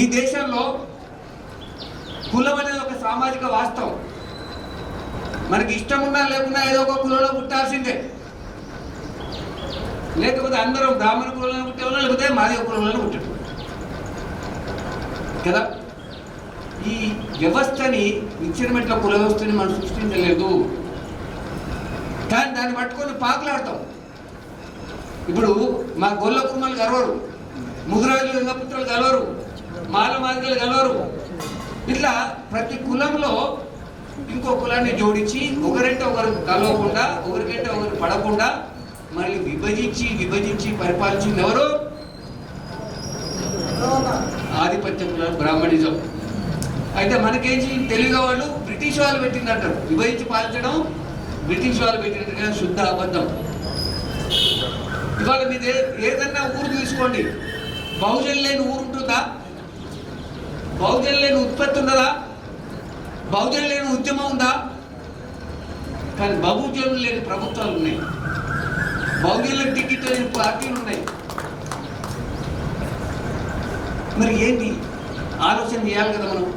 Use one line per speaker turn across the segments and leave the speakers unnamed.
ఈ దేశంలో కులం అనేది ఒక సామాజిక వాస్తవం. మనకి ఇష్టం ఉన్నా లేకున్నా ఏదో ఒక కులంలో పుట్టాల్సిందే. లేకపోతే అందరం బ్రాహ్మణ కులంలో పుట్టేవాళ్ళు లేకపోతే మాదిగ కులంలో పుట్టేవాళ్ళు కదా? ఈ వ్యవస్థని ఇన్సిడమెంట్ల కుల వ్యవస్థని మనం సృష్టించలేదు. కానీ దాన్ని పట్టుకొని పాకులాడతాం. ఇప్పుడు మా గొల్ల కుమ్మలు గలవరు ముదిరాజులు లింగపుత్రులు గలవరు మాల మాదిగలు కలవరు ఇట్లా ప్రతి కులంలో ఇంకో కులాన్ని జోడించి ఒకరంటే ఒకరు కలవకుండా ఒకరికంటే ఒకరు పడకుండా మళ్ళీ విభజించి విభజించి పరిపాలించింది ఎవరు? ఆధిపత్య కులం బ్రాహ్మణిజం. అయితే మనకేంటి? తెలుగు వాళ్ళు బ్రిటిష్ వాళ్ళు పెట్టిందంటారు. విభజించి పాలించడం బ్రిటిష్ వాళ్ళు పెట్టినట్టుగా శుద్ధ అబద్ధం. ఇవాళ మీద ఏదన్నా ఊరు తీసుకోండి. బహుజన్ లేని ఊరు ఉంటుందా? బహుజన్ లేని ఉత్పత్తి ఉన్నదా? బహుజన్ లేని ఉద్యమం ఉందా? కానీ బహుజనులు లేని ప్రభుత్వాలు ఉన్నాయి. బహుజనుల టికెట్ లేని పార్టీలు ఉన్నాయి. మరి ఏంటి ఆలోచన చేయాలి కదా మనం?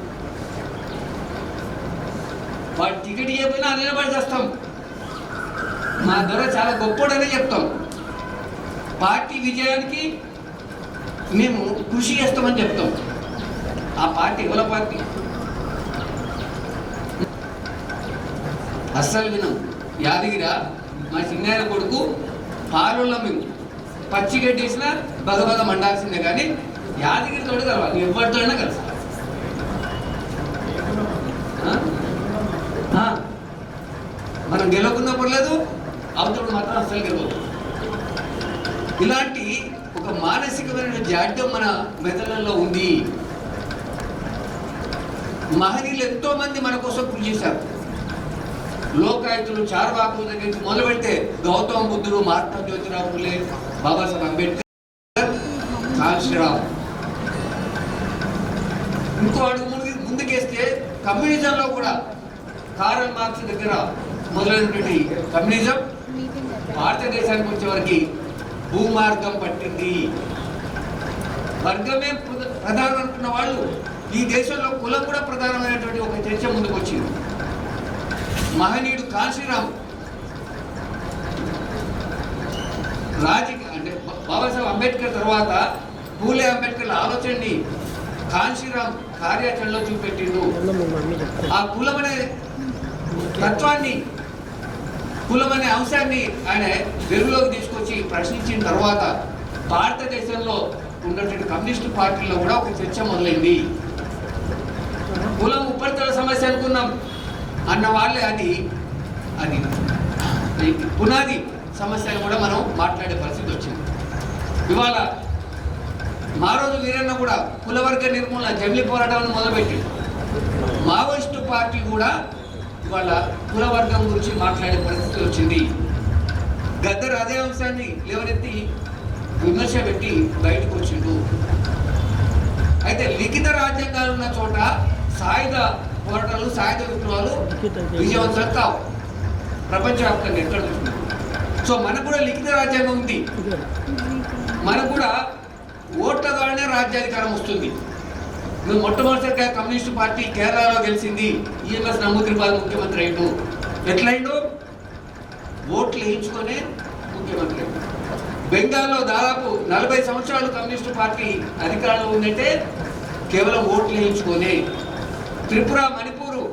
వాడు టికెట్ ఇవ్వకపోయినా నిలబడి చేస్తాం. మా ధర చాలా గొప్పోడనే చెప్తాం. పార్టీ విజయానికి మేము కృషి చేస్తామని చెప్తాం. ఆ పార్టీ ఎవల పార్టీ? అస్సలు వినం. యాదగిరా మా చిన్నాయన కొడుకు పాలుల్లో మేము. పచ్చి గడ్డేసిన బగబగ మండాల్సిందే కానీ యాదగిరి తోడు కలవాలి. ఎవరితోడైనా కలుసు మనం గెలవకుండా పర్లేదు అవతల మాత్రం అస్సలు గెలవదు ఇలాంటి ఒక మానసికమైన జాడ్యం మన మెదళ్ళలో ఉంది. మహనీయులు ఎంతో మంది మన కోసం కృషి చేశారు. లోకాయుతులు చార్వాకుల దగ్గర నుంచి మొదలు పెడితే గౌతమ బుద్ధుడు మహాత్మా జ్యోతిరావు బాబా బాబాసాహెబ్ అంబేద్కర్ కాంశీరావు ఇంకో అడుగు ముందు ముందుకేస్తే కమ్యూనిజంలో కూడా కారల్ మార్క్స్ దగ్గర మొదలైనటువంటి కమ్యూనిజం భారతదేశానికి వచ్చేవరకు భూమార్గం పట్టింది. వర్గమే ప్రధానం అనుకున్న వాళ్ళు ఈ దేశంలో కులం కూడా ప్రధానమైనటువంటి ఒక చర్చ ముందుకు వచ్చింది. మహనీయుడు కాశీరాము రాజకీయ అంటే బాబాసాహెబ్ అంబేద్కర్ తర్వాత పూలే అంబేద్కర్ ఆలోచనని కాశీరామ్ కార్యాచరణలో చూపెట్టిండు. ఆ కులం అనే తత్వాన్ని కులం అనే అంశాన్ని ఆయన వెలుగులోకి తీసుకొచ్చి ప్రశ్నించిన తర్వాత భారతదేశంలో ఉన్నటువంటి కమ్యూనిస్టు పార్టీలో కూడా ఒక చర్చ మొదలైంది. కులం ఉపరితల సమస్య అనుకున్నాం. అన్న వాళ్ళే అది అది. పునాది సమస్యలు కూడా మనం మాట్లాడే పరిస్థితి వచ్చింది. ఇవాళ మా రోజు వీరన్న కూడా కులవర్గ నిర్మూలన జమిలి పోరాటాలను మొదలుపెట్టి మావోయిస్టు పార్టీ కూడా ఇవాళ కులవర్గం గురించి మాట్లాడే పరిస్థితి వచ్చింది. గద్దర్ అదే అంశాన్ని లేవనెత్తి విమర్శ పెట్టి బయటకు వచ్చిండు. అయితే లిఖిత రాజ్యాంగాలు ఉన్న చోట సాయుధ పోరాటాలు సాయుధ విప్లవాలు విజయవంతం కావు. ప్రపంచవ్యాప్తంగా ఎక్కడ చూసినా. సో మనకు కూడా లిఖిత రాజ్యాంగం ఉంది. మనకు కూడా ఓట్ల ద్వారానే రాజ్యాధికారం వస్తుంది. మేము మొట్టమొదటిసారిగా కమ్యూనిస్ట్ పార్టీ కేరళలో గెలిచింది. ఈఎంఎస్ నమూద్రిపాల్ ముఖ్యమంత్రి అయ్యిండు ఎట్లయిండు ఓట్లు వేయించుకొనే ముఖ్యమంత్రి బెంగాల్లో దాదాపు నలభై సంవత్సరాలు కమ్యూనిస్ట్ పార్టీ అధికారంలో ఉందంటే కేవలం ఓట్లు వేయించుకొనే త్రిపుర మణిపూరు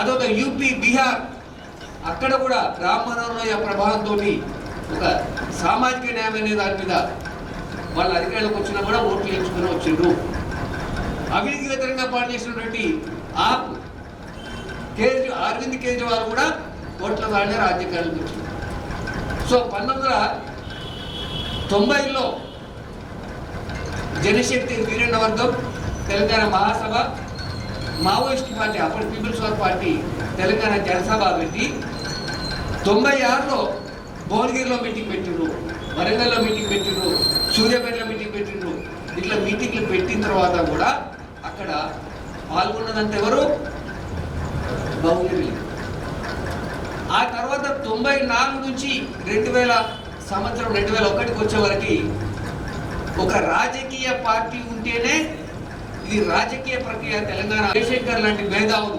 అదొక యూపీ బీహార్. అక్కడ కూడా రామ్ మనోహర్ ప్రభావంతో ఒక సామాజిక న్యాయం అనే దాని మీద వాళ్ళ అధికారులకు వచ్చినా కూడా ఓట్లు ఎంచుకుని వచ్చిండ్రు. అవినీతి వ్యతిరేకంగా పనిచేసినటువంటి ఆప్ కేజ్రీ అరవింద్ కేజ్రీవాల్ కూడా ఓట్ల దాడిన రాజ్యకారులకు వచ్చింది. సో పంతొమ్మిది వందల తొంభైలో జనశక్తి వీరన్న తెలంగాణ మహాసభ మావోయిస్ట్ పార్టీ అప్పటి people's war party Telangana Janasabha పెట్టి తొంభై ఆరులో భువనగిరిలో మీటింగ్ పెట్టిండ్రు వరంగల్లో మీటింగ్ పెట్టిండ్రు సూర్యాపేటలో మీటింగ్ పెట్టిండ్రు. ఇట్లా మీటింగ్లు పెట్టిన తర్వాత కూడా అక్కడ పాల్గొన్నదంత ఎవరు? భువనగిరి ఆ తర్వాత తొంభై నాలుగు నుంచి రెండు వేల సంవత్సరం రెండు వేల ఒకటికి వచ్చే వరకు ఒక రాజకీయ పార్టీ ఉంటేనే ఈ రాజకీయ ప్రక్రియ తెలంగాణ జయశంకర్ లాంటి మేధావులు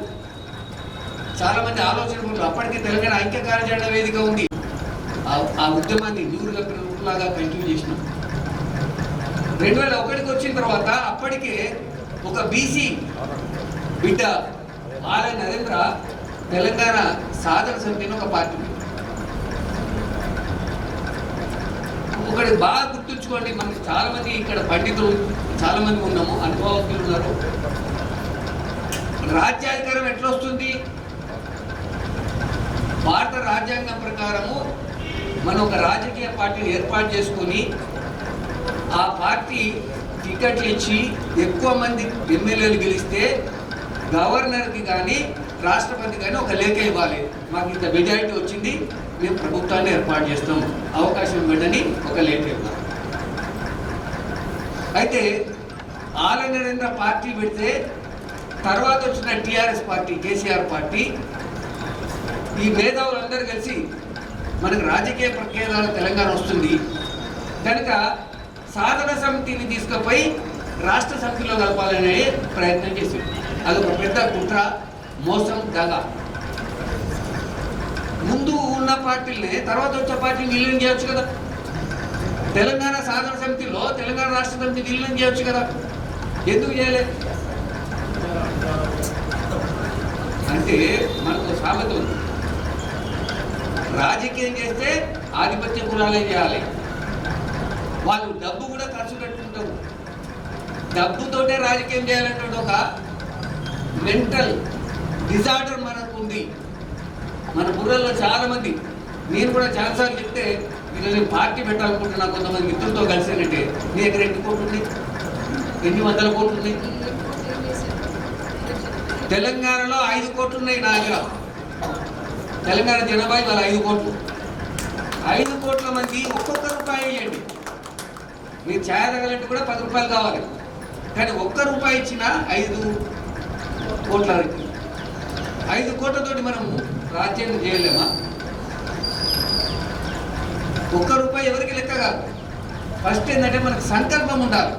చాలా మంది ఆలోచనలు అప్పటికే తెలంగాణ ఐక్య కార్యాచరణ వేదిక ఉంది. ఆ- ఉద్యమాన్ని నూరు లాగా కంటిన్యూ చేసినాం. రెండు వేల ఒకటికి వచ్చిన తర్వాత అప్పటికే ఒక బీసీ బిడ్డ ఆలయ నరేంద్ర తెలంగాణ సాధన సమితిని ఒక పార్టీ. ఒకటి బాగా గుర్తుంచుకోండి మనకి చాలా మంది ఇక్కడ పండితులు చాలా మంది ఉన్నాము అనుభవజ్ఞులు ఉన్నారు రాజ్యాధికారం ఎట్లా వస్తుంది? భారత రాజ్యాంగం ప్రకారము మనం ఒక రాజకీయ పార్టీని ఏర్పాటు చేసుకొని ఆ పార్టీ టికెట్లు ఇచ్చి ఎక్కువ మంది ఎమ్మెల్యేలు గెలిస్తే గవర్నర్కి కానీ రాష్ట్రపతి కానీ ఒక లేఖ ఇవ్వాలి. మాకు ఇంత మెజారిటీ వచ్చింది. మేము ప్రభుత్వాన్ని ఏర్పాటు చేస్తాం. అవకాశం ఇవ్వండి ఒక లేఖ ఇవ్వాలి. అయితే ఆల నరేంద్ర పార్టీ పెడితే తర్వాత వచ్చిన టీఆర్ఎస్ పార్టీ కేసీఆర్ పార్టీ ఈ మేధావులందరూ కలిసి మనకు రాజకీయ ప్రక్రియలో తెలంగాణ వస్తుంది. కనుక సాధన సమితిని తీసుకుపోయి రాష్ట్ర సమితిలో కలపాలనే ప్రయత్నం చేసింది అదొక పెద్ద కుట్ర మోసం దగ. ముందు ఉన్న పార్టీలనే తర్వాత వచ్చే పార్టీని విలీనం చేయొచ్చు కదా. తెలంగాణ సాధన సమితిలో తెలంగాణ రాష్ట్ర సమితి విలీనం చేయొచ్చు కదా. ఎందుకు చేయలే? అంటే మనకు సామెత ఉంది. రాజకీయం చేస్తే ఆధిపత్య కులాలే చేయాలి. వాళ్ళు డబ్బు కూడా ఖర్చు పెట్టుకుంటారు డబ్బుతోటే రాజకీయం చేయాలంటే ఒక మెంటల్ డిజార్డర్ మనకు ఉంది. మన బుర్రల్లో చాలామంది నేను కూడా చాలాసార్లు చెప్తే ఈరోజు పార్టీ పెట్టాలనుకుంటున్నా కొంతమంది మిత్రులతో కలిసినట్టే నీ దగ్గర ఎన్ని కోట్లు ఎన్ని వందల కోట్లు ఉన్నాయి? తెలంగాణలో ఐదు కోట్లు ఉన్నాయి నా దగ్గర. తెలంగాణ జనాభా ఇవాళ ఐదు కోట్లు. ఐదు కోట్ల మంది ఒక్కొక్క రూపాయి ఇవ్వండి. మీరు ఛాయ్ తగలంటే కూడా పది రూపాయలు కావాలి. కానీ ఒక్క రూపాయి ఇచ్చిన ఐదు కోట్ల ఐదు కోట్లతోటి మనం రాజ్యాంగం చేయలేమా? ఒక్క రూపాయి ఎవరికి లెక్క కాదు. ఫస్ట్ ఏంటంటే మనకు సంకల్పం ఉండాలి.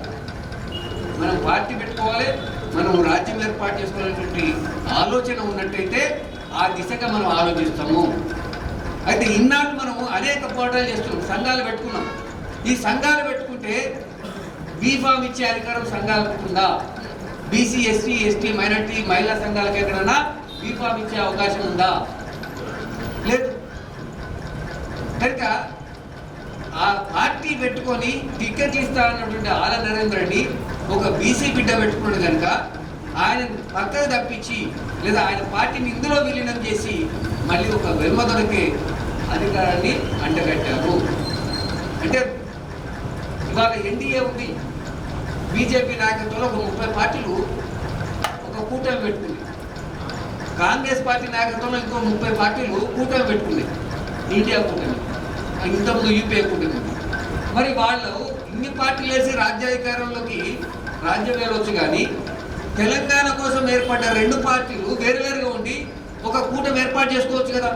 మనం పార్టీ పెట్టుకోవాలి మనం రాజ్యం ఏర్పాటు చేసుకునేటువంటి ఆలోచన ఉన్నట్టయితే ఆ దిశగా మనం ఆలోచిస్తాము. అయితే ఇన్నాళ్ళు మనము అనేక పోరాటాలు చేస్తున్నాం సంఘాలు పెట్టుకున్నాం. ఈ సంఘాలు పెట్టుకుంటే బీఫామ్ ఇచ్చే అధికారం సంఘాలకు ఉందా? బీసీ ఎస్సీ ఎస్టీ మైనార్టీ మహిళా సంఘాలకు ఎక్కడైనా బీఫామ్ ఇచ్చే అవకాశం ఉందా? లేదు. కనుక ఆ పార్టీ పెట్టుకొని టికెట్ ఇస్తా అన్నటువంటి ఆల నరేంద్ర రెడ్డి ఒక బీసీ బిడ్డ పెట్టుకున్నాడు కనుక ఆయన పక్కకు తప్పించి లేదా ఆయన పార్టీని ఇందులో విలీనం చేసి మళ్ళీ ఒక వెల్మ దొరికే అధికారాన్ని అంటగట్టారు. అంటే ఇవాళ ఎన్డీఏ ఉంది. బీజేపీ నాయకత్వంలో ఒక ముప్పై పార్టీలు ఒక కూటమి పెట్టుకుంది. కాంగ్రెస్ పార్టీ నాయకత్వంలో ఇంకో ముప్పై పార్టీలు కూటమి పెట్టుకున్నాయి ఇండియా కూటమి. ఇంతకుముందు యూపీఏ కూటమి. మరి వాళ్ళు ఇన్ని పార్టీలు వేసి రాజ్యాధికారంలోకి రాజ్యం వెళ్ళొచ్చు కానీ తెలంగాణ కోసం ఏర్పడ్డ రెండు పార్టీలు వేరు వేరుగా ఉండి ఒక కూటమి ఏర్పాటు చేసుకోవచ్చు కదా.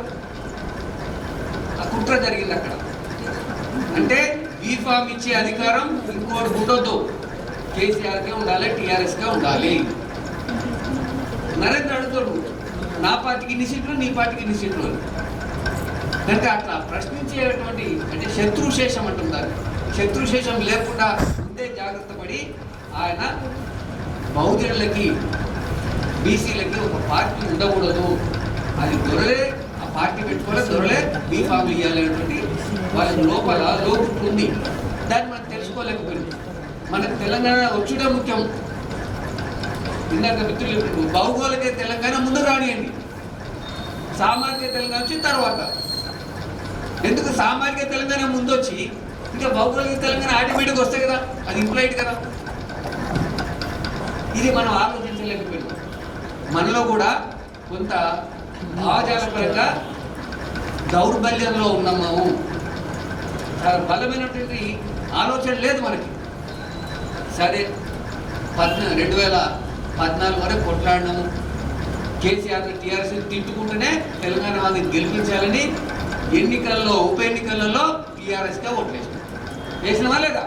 ఆ కుట్ర జరిగింది అక్కడ. అంటే బీఫామ్ ఇచ్చే అధికారం ఇంకోటి ఉండొద్దు కేసీఆర్కే ఉండాలి టీఆర్ఎస్కే ఉండాలి. నరేంద్ర అడుగుతాడు నా పార్టీకి ఇన్ని సీట్లు నీ పార్టీకి ఇన్ని సీట్లు కనుక అట్లా ప్రశ్నించేటువంటి అంటే శత్రుశేషం అంటున్నారు శత్రుశేషం లేకుండా ముందే జాగ్రత్త పడి ఆయన బహుజనులకి బీసీలకి ఒక పార్టీ ఉండకూడదు. అది దొరలే ఆ పార్టీ పెట్టుకోలే దొరలే బీ ఫామ్ ఇవ్వాలి వాళ్ళకి లోపల లోపు ఉంది దాన్ని మనం తెలుసుకోలేకపోయింది మనకు తెలంగాణ వచ్చుడే ముఖ్యం. ఇందాక మిత్రులు భౌగోళిక తెలంగాణ ముందు రానియండి. సామాజిక తెలంగాణ వచ్చిన తర్వాత. ఎందుకు సామాజిక తెలంగాణ ముందు వచ్చి ఇంకా భౌగోళిక తెలంగాణ ఆటోమేటిక్ వస్తాయి కదా అది ఇంప్లైట్ కదా. ఇది మనం ఆలోచించలేకపోయినాం మనలో కూడా కొంత భావజాలపరంగా దౌర్బల్యంలో ఉన్నాము. చాలా బలమైనటువంటి ఆలోచన లేదు మనకి. సరే పద్నా రెండు వేల పద్నాలుగు వరకు కొట్లాడినాము. కేసీఆర్ టీఆర్ఎస్ తిట్టుకుంటూనే తెలంగాణ వాళ్ళని గెలిపించాలని ఎన్నికల్లో ఉప ఎన్నికలలో టీఆర్ఎస్గా ఓట్లేసినాం వేసినవా లేదా?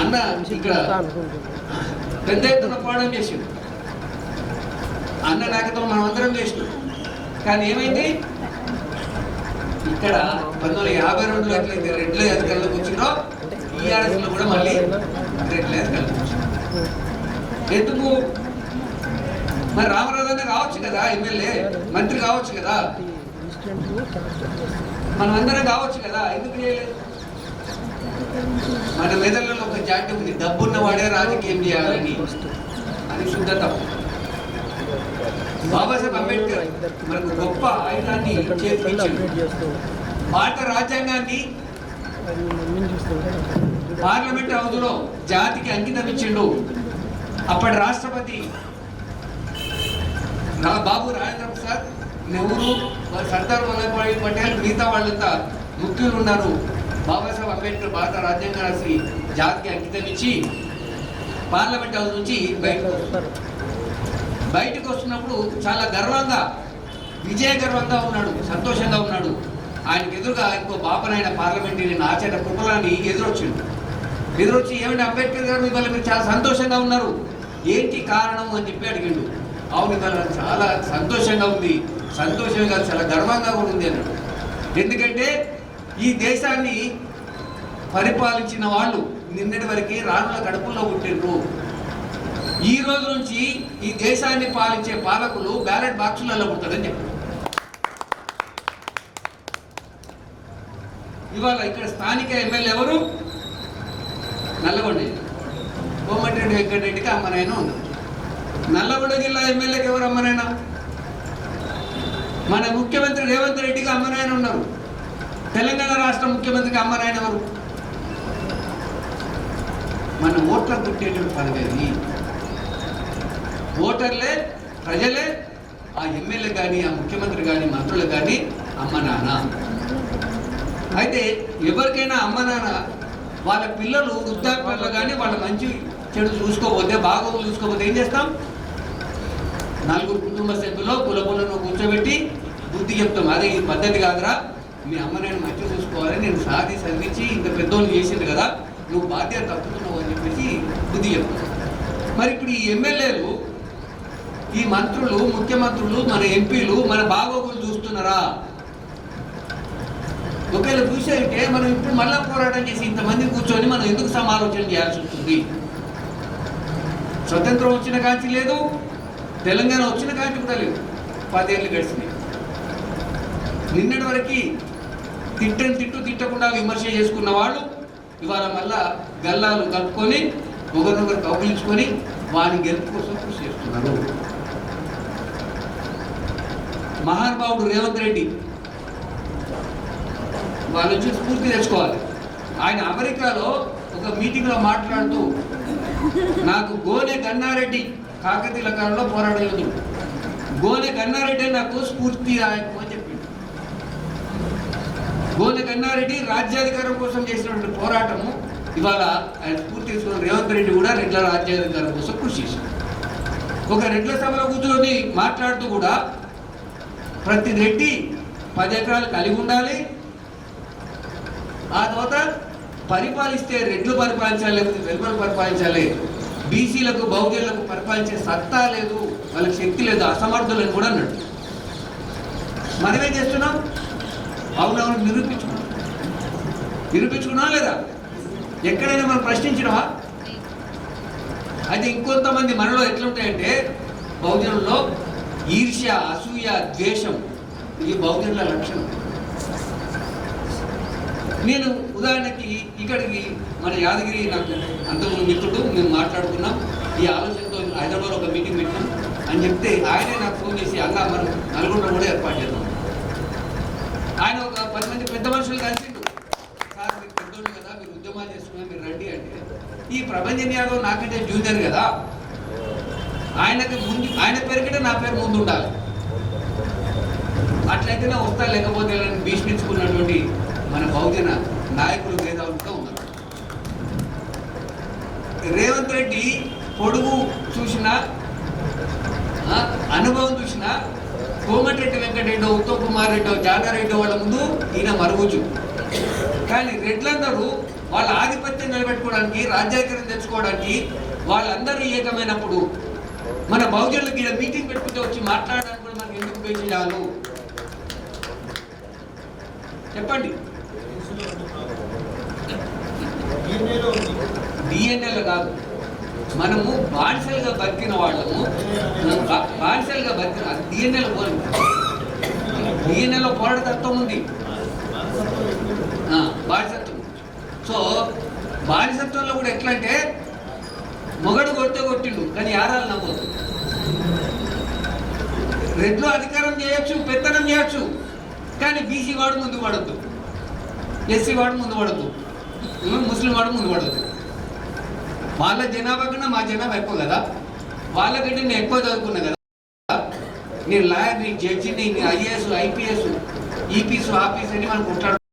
అన్న ఇక్కడ పెద్ద ఎత్తున పోవడం చేసిండు. అన్న నాకతో మనం అందరం చేసినాం. కానీ ఏమైంది? ఇక్కడ పంతొమ్మిది వందల యాభై రెండులో ఎట్లయితే రెడ్ల అధికారులకు వచ్చినో ఈ ఆర్ఎస్లో కూడా మళ్ళీ రెడ్ల అధికారులకు వచ్చింది. ఎందుకు? మరి రామరాజన్న కావచ్చు కదా ఎమ్మెల్యే మంత్రి కావచ్చు కదా మనం అందరం కావచ్చు కదా ఎందుకు చేయలేదు? మన మెదళ్ళలో ఒక జాతి ఉంది డబ్బున్న వాడే రాజకీయం చేయాలని. అది శుద్ధ తప్పు. బాబాసాహెబ్ అంబేద్కర్ మనకు గొప్ప ఆయుధాన్ని మాట భారత రాజ్యాంగాన్ని పార్లమెంట్ హౌస్లో జాతికి అంకితం ఇచ్చిండు. అప్పటి రాష్ట్రపతి బాబు రాజేంద్ర నెహ్రూ సర్దార్ వల్లభాయ్ పటేల్ మిగతా వాళ్ళంతా ముఖ్యులు ఉన్నారు. బాబాసాహెబ్ అంబేద్కర్ భారత రాజ్యాంగ రాసి జాతికి అంకితం ఇచ్చి పార్లమెంట్ హౌస్ నుంచి బయటకు వస్తారు. బయటకు వస్తున్నప్పుడు చాలా గర్వంగా విజయ గర్వంగా ఉన్నాడు సంతోషంగా ఉన్నాడు. ఆయనకు ఎదురుగా ఇంకో బాపనాయన పార్లమెంటరీ నాచేట కుప్పలాన్ని ఎదురొచ్చిండు. ఎదురొచ్చి ఏమంటే అంబేద్కర్ గారు ఇవాళ మీరు చాలా సంతోషంగా ఉన్నారు. ఏంటి కారణం? అని చెప్పి అడిగిండు. అవును ఇవాళ చాలా సంతోషంగా ఉంది. సంతోషంగా కాదు, చాలా గర్వంగా కూడా ఉంది అన్నాడు. ఎందుకంటే ఈ దేశాన్ని పరిపాలించిన వాళ్ళు నిన్నటి వరకు రానుల కడుపుల్లో పుట్టిండ్రు ఈ రోజు నుంచి ఈ దేశాన్ని పాలించే పాలకులు బ్యాలెట్ బాక్సులలో పుట్టారని చెప్పారు. ఇవాళ ఇక్కడ స్థానిక ఎమ్మెల్యే ఎవరు? నల్లగొండ. కోమటిరెడ్డి వెంకటరెడ్డికి అమ్మనైనా ఉన్నారు. నల్లగొండ జిల్లా ఎమ్మెల్యేకి ఎవరు అమ్మనైనా? మన ముఖ్యమంత్రి రేవంత్ రెడ్డికి అమ్మనాయన ఉన్నారు. తెలంగాణ రాష్ట్ర ముఖ్యమంత్రికి అమ్మనాయన ఎవరు? మన ఓట్ల గుట్టేటువంటి పదవి ఓటర్లే ప్రజలే ఆ ఎమ్మెల్యే కానీ ఆ ముఖ్యమంత్రి కానీ మంత్రులు కానీ అమ్మ నాన్న అయితే ఎవరికైనా అమ్మ నాన్న వాళ్ళ పిల్లలు వృద్ధాప్యంలో కానీ వాళ్ళ మంచి చెడు చూసుకోకపోతే బాగోగులు చూసుకోకపోతే ఏం చేస్తాం? నలుగురు కుటుంబ సభ్యులు కులపులను కూర్చోబెట్టి బుద్ధి చెప్తాం. అదే ఈ పద్ధతి కాదురా. మీ అమ్మ నేను మంచిగా చూసుకోవాలి. నేను సాధి చదివించి ఇంత పెద్దోళ్ళు చేసింది కదా. నువ్వు బాధ్యత తప్పుతున్నావు అని చెప్పేసి బుద్ధి చెప్తాం. మరి ఇప్పుడు ఈ ఎమ్మెల్యేలు ఈ మంత్రులు ముఖ్యమంత్రులు మన ఎంపీలు మన బాగోగులు చూస్తున్నారా? ఒకవేళ చూసేంటే మనం ఇప్పుడు మళ్ళా పోరాటం చేసి ఇంతమంది కూర్చొని మనం ఎందుకు సమాలోచన చేయాల్సి వస్తుంది? స్వతంత్రం వచ్చిన కాంచి లేదు. తెలంగాణ వచ్చిన కాంచి కూడా లేదు. పదేళ్ళు గడిచినాయి. నిన్నటి వరకు తిట్టని తిట్టు తిట్టకుండా విమర్శ చేసుకున్న వాళ్ళు ఇవాళ మళ్ళా గల్లాలు కలుపుకొని ఒకరినొకరు కౌగిలించుకొని వాని గెలుపు కోసం కృషి చేస్తున్నారు. మహానుభావుడు రేవంత్ రెడ్డి వాళ్ళ నుంచి స్ఫూర్తి తెచ్చుకోవాలి. ఆయన అమెరికాలో ఒక మీటింగ్లో మాట్లాడుతూ నాకు గోనె గన్నారెడ్డి కాకతీయుల కాలంలో పోరాట యోధుడు గోనె కన్నారెడ్డి నాకు స్ఫూర్తి ఆయకు అని చెప్పిండు. గోనె కన్నారెడ్డి రాజ్యాధికారం కోసం చేసినటువంటి పోరాటము ఇవాళ ఆయన స్ఫూర్తి తీసుకున్న రేవంత్ రెడ్డి కూడా రెడ్ల రాజ్యాధికారం కోసం కృషి చేశారు ఒక రెడ్ల సభలో కూర్చొని మాట్లాడుతూ కూడా ప్రతి రెడ్డి పది ఎకరాలు కలిగి ఉండాలి. ఆ తర్వాత పరిపాలిస్తే రెడ్లు పరిపాలించాలి లేకపోతే వెలుపలు పరిపాలించాలి. బీసీలకు బౌద్ధులకు పరిపాలించే సత్తా లేదు వాళ్ళకి శక్తి లేదు అసమర్థులని కూడా అన్నాడు. మనమే చేస్తున్నాం? అవునవును నిరూపించుకున్నాం. నిరూపించుకున్నా లేదా? ఎక్కడైనా మనం ప్రశ్నించినవా? అయితే ఇంకొంతమంది మనలో ఎట్లుంటాయంటే బౌద్ధంలో ఈర్ష్య అసూయ ద్వేషం ఇది బౌద్ధుల లక్షణం. నేను ఉదాహరణకి ఇక్కడికి మన యాదగిరి నాకు అంతకుముందు మిత్రుడు మేము మాట్లాడుకున్నాం. ఈ ఆలోచనతో హైదరాబాద్ ఒక మీటింగ్ పెట్టాం. అని చెప్తే ఆయనే నాకు ఫోన్ చేసి అన్న మనం నల్గొండ కూడా ఏర్పాటు చేద్దాం. ఆయన ఒక పది మంది పెద్ద మనుషులు కలిసిండు. సార్ మీరు పెద్దోళ్ళు కదా మీరు ఉద్యమాలు చేసుకున్నా మీరు రండి అంటే ఈ ప్రభంజన్ యాదవ్ నాకంటే జూనియర్ కదా. ఆయనకి ముందు ఆయన పేరు కంటే నా పేరు ముందు ఉండాలి. అట్లయితేనే వస్తా లేకపోతే భీష్మించుకున్నటువంటి మన బహుజన నాయకులు మేధావులుగా ఉన్నారు రేవంత్ రెడ్డి పొడుగు చూసిన అనుభవం చూసిన కోమటిరెడ్డి వెంకటరెడ్డి ఉత్తమ్ కుమార్ రెడ్డి జానారెడ్డి వాళ్ళ ముందు ఈయన మరుగుచు కానీ రెడ్లందరూ వాళ్ళ ఆధిపత్యం నిలబెట్టుకోవడానికి రాజ్యాధికారం తెచ్చుకోవడానికి వాళ్ళందరూ ఏకమైనప్పుడు మన బహుజనులకి ఈడ మీటింగ్ పెట్టుకుంటే వచ్చి మాట్లాడడానికి కూడా మనకి ఎందుకు పేజీయాలు చెప్పండి. డిఎన్ఏలు కాదు. మనము బానిసలుగా బతికిన వాళ్ళము బానిసలుగా బతికిన డిఎన్ఏలు పోలి డిఎన్ఏలో పోరాటతత్వం ఉంది. బానిసత్వం. సో బానిసత్వంలో కూడా ఎట్లా అంటే మొగడు కొడితే కొట్టిండు కానీ యారాలు నమ్మదు రెడ్లో అధికారం చేయొచ్చు పెత్తనం చేయొచ్చు కానీ బీసీ వాడు ముందు పడద్దు. ఎస్సీ వాడు ముందు పడద్దు. ముస్లిం వాడు ముందు పడద్దు. వాళ్ళ జనాభా కన్నా మా జనాభా ఎక్కువ కదా? వాళ్ళకంటే నేను ఎక్కువ చదువుకున్నా కదా? నేను లాయర్ నీ జడ్జి నీ ఐఏఎస్ ఐపీఎస్ ఈపీఎస్ ఆఫీస్ అని మనం కొట్లాడు